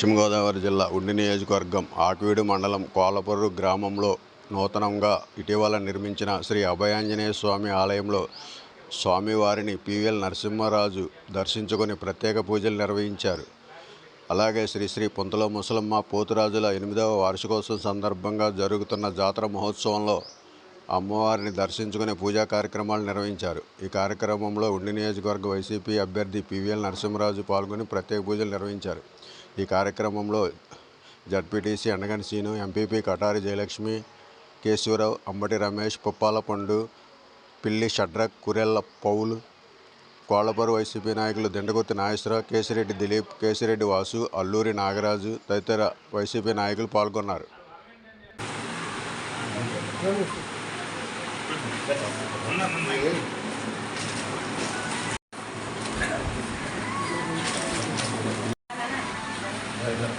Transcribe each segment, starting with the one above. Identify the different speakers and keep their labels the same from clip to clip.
Speaker 1: పశ్చిమ గోదావరి జిల్లా ఉండి నియోజకవర్గం ఆకువీడు మండలం కోలపర్రు గ్రామంలో నూతనంగా ఇటీవల నిర్మించిన శ్రీ అభయాంజనేయ స్వామి ఆలయంలో స్వామివారిని పివిఎల్ నరసింహరాజు దర్శించుకొని ప్రత్యేక పూజలు నిర్వహించారు. అలాగే శ్రీ శ్రీ ముసలమ్మ పోతురాజుల ఎనిమిదవ వార్షికోత్సవం సందర్భంగా జరుగుతున్న జాతర మహోత్సవంలో అమ్మవారిని దర్శించుకునే పూజా కార్యక్రమాలు నిర్వహించారు. ఈ కార్యక్రమంలో ఉండి నియోజకవర్గ వైసీపీ అభ్యర్థి పివిఎల్ నరసింహరాజు పాల్గొని ప్రత్యేక పూజలు నిర్వహించారు. ఈ కార్యక్రమంలో జడ్పీటీసీ ఎండగని సీను ఎంపీపీ కటారి జయలక్ష్మి కేశవరావు అంబటి రమేష్ పుప్పాల పండు పిల్లి షడ్రక్ కురెల్ల పౌలు కోళ్ళపరు వైసీపీ నాయకులు దిండగుర్తి నాగేశ్వరరావు కేసిరెడ్డి దిలీప్ కేసిరెడ్డి వాసు అల్లూరి నాగరాజు తదితర వైసీపీ నాయకులు పాల్గొన్నారు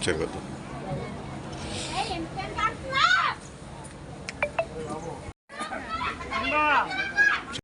Speaker 1: Чего-то.